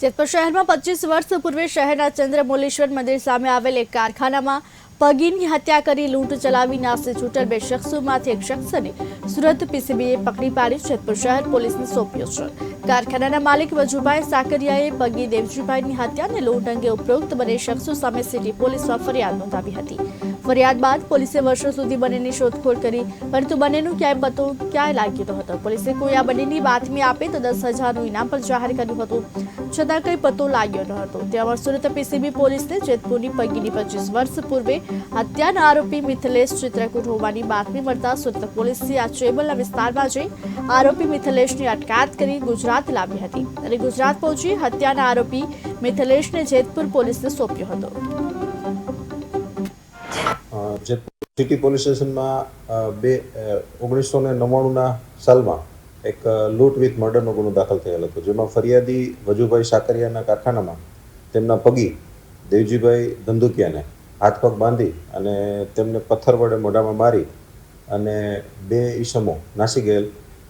જેતપુર શહેરમાં પચીસ વર્ષ પૂર્વે શહેરના ચંદ્રમૌલેશ્વર મંદિર સામે આવેલ એક કારખાનામાં પગીની હત્યા કરી, લૂંટ ચલાવી નાસી છૂટેલ બે શખ્સોમાંથી એક શખ્સને સુરત પીસીબીએ પકડી પાડી, જેતપુર શહેર પોલીસને સોંપ્યો છે. કારખાનાના માલિક વજુભાઈ સાકરિયાએ પગી દેવજીભાઈની હત્યા અને લૂંટ અંગે ઉપરોક્ત બંને શખ્સો સામે સિટી પોલીસમાં ફરિયાદ નોંધાવી હતી. ફરિયાદ બાદ પોલીસે વર્ષો સુધી બંનેની શોધખોળ કરી, પરંતુ બંનેનું ક્યાંય પતો, ક્યાંય લાગ્યો હતો. પોલીસે કોઈ આ બંનેની બાતમી આપે તો દસ હજારનું ઇનામ પણ જાહેર કર્યું હતું, છતાં કંઈ પતો લાગ્યો ન હતો. ત્યાં સુરત પીસીબી પોલીસને જેતપુરની પગીની પચીસ વર્ષ પૂર્વે હત્યાના આરોપી મિથલેશ ચિત્રકૂટ હોવાની બાતમી મળતા સુરત પોલીસે આ ચેબલના વિસ્તારમાં જઈ આરોપી મિથલેશની અટકાયત કરી ગુજરાત લાવી હતી અને ગુજરાત પહોંચી હત્યાના આરોપી મિથલેશને જેતપુર પોલીસને સોંપ્યો હતો. સિટી પોલીસ સ્ટેશનમાં બે ઓગણીસો ને નવ્વાણુંના સાલમાં એક લૂંટ વિથ મર્ડરનો ગુનો દાખલ થયેલો હતો. જેમાં ફરિયાદી વજુભાઈ સાકરિયાના કારખાનામાં તેમના પગી દેવજીભાઈ ધંધુકિયાને હાથ પગ બાંધી અને તેમને પથ્થર વડે મોઢામાં મારી અને બે ઈસમો નાસી ગયેલ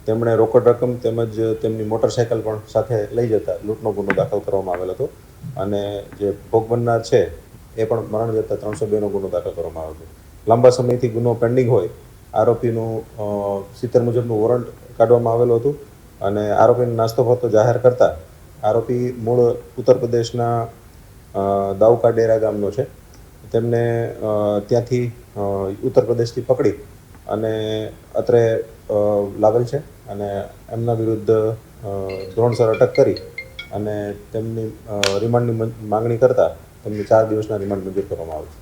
તેમણે રોકડ રકમ તેમજ તેમની મોટરસાયકલ પણ સાથે લઈ જતા લૂંટનો ગુનો દાખલ કરવામાં આવેલો હતો અને જે ભોગ બનનાર છે એ પણ મરણ જતા ત્રણસો બેનો ગુનો દાખલ કરવામાં આવ્યો હતો. લાંબા સમયથી ગુનો પેન્ડિંગ હોય આરોપીનું સિત્તેર મુજબનું વોરંટ કાઢવામાં આવેલું હતું અને આરોપીને નાસ્તો ફરતો જાહેર કરતા આરોપી મૂળ ઉત્તર પ્રદેશના દાઉકા ડેરા ગામનો છે. તેમને ત્યાંથી ઉત્તર પ્રદેશથી પકડી અને અત્રે લાવેલ છે અને એમના વિરુદ્ધ ધોરણસર અટક કરી અને તેમની રિમાન્ડની માંગણી કરતા તેમને ચાર દિવસના રિમાન્ડ મંજૂર કરવામાં આવે છે.